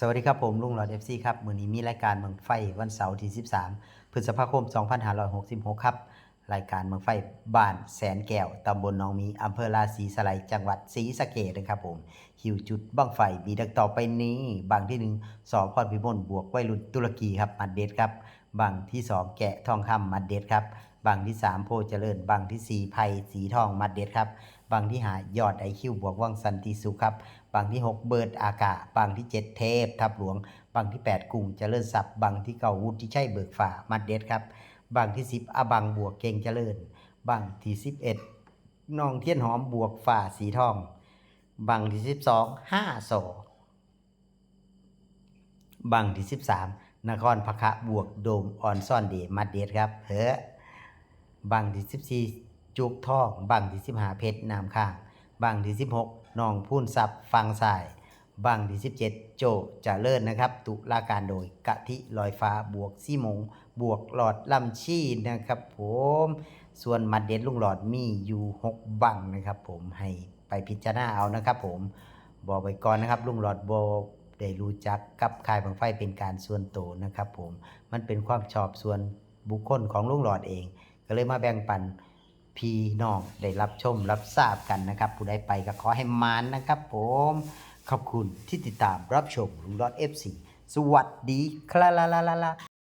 สวัสดีครับผมลุงหลอดเอฟซีครับมือนี้มีรายการเมืองไฟวันเสาร์ที่ 13 พฤษภาคม 2566 ครับ รายการเมืองไฟบ้านแสนแก้วตำบลหนองมีอำเภอราศีสไลจังหวัดศรีสะเกษนะครับผมหิวจุดบังไฟมีดังต่อไปนี้ บางที่หนึ่งสอพรพิมลบวกวัยรุ่นตุรกีครับมัดเด็ดครับบางที่สองแกะทองคำมัดเด็ดครับบางที่สามโพเจริญบางที่สี่ไผ่สีทองมัดเด็ดครับ บางที่หายอดไอคิวบวกว่างสันติสุขครับ บางที่ 6 เบิร์ดอากาบางที่ 7 เทพ ทับหลวง บางที่ 8กุ้งเจริญศัพท์บางที่เก่าวุฒิชัยเบิกฝ่ามัดเด็ดครับ บางที่ 10 อบังบวกเก่งเจริญ บางที่ 11น้องเทียนหอมบวกฝ่าสีทอง บางที่ 12 5โสบางที่ 13 นครพะคะบวกโดมออนซ่อนเดมัดเด็ดครับเฮ้อบางที่ 14 จุกทองบางที่15เพชรนามข้างบางที่16น้องพูนซับฟังสายบางที่17โจจะเลิศนะครับ ตุลาการโดยกะทิลอยฟ้าบวกซี่มง บวกหลอดลำชีนะครับผมส่วนมัดเด็ดลุงหลอดมีอยู่6บังนะครับผมให้ไปพิจารณาเอานะครับผมบอกไปก่อนนะครับลุงหลอดโบได้รู้จักกับคายบังไฟเป็นการส่วนตัวนะครับผมมันเป็นความชอบส่วนบุคคลของลุงหลอดเอง ก็เลยมาแบ่งปัน พี่น้องได้รับชมรับทราบกันนะครับ ผู้ใดไปก็ขอให้มานนะครับผมขอบคุณที่ติดตามรับชมลุงดอทเอฟซีสวัสดีครับ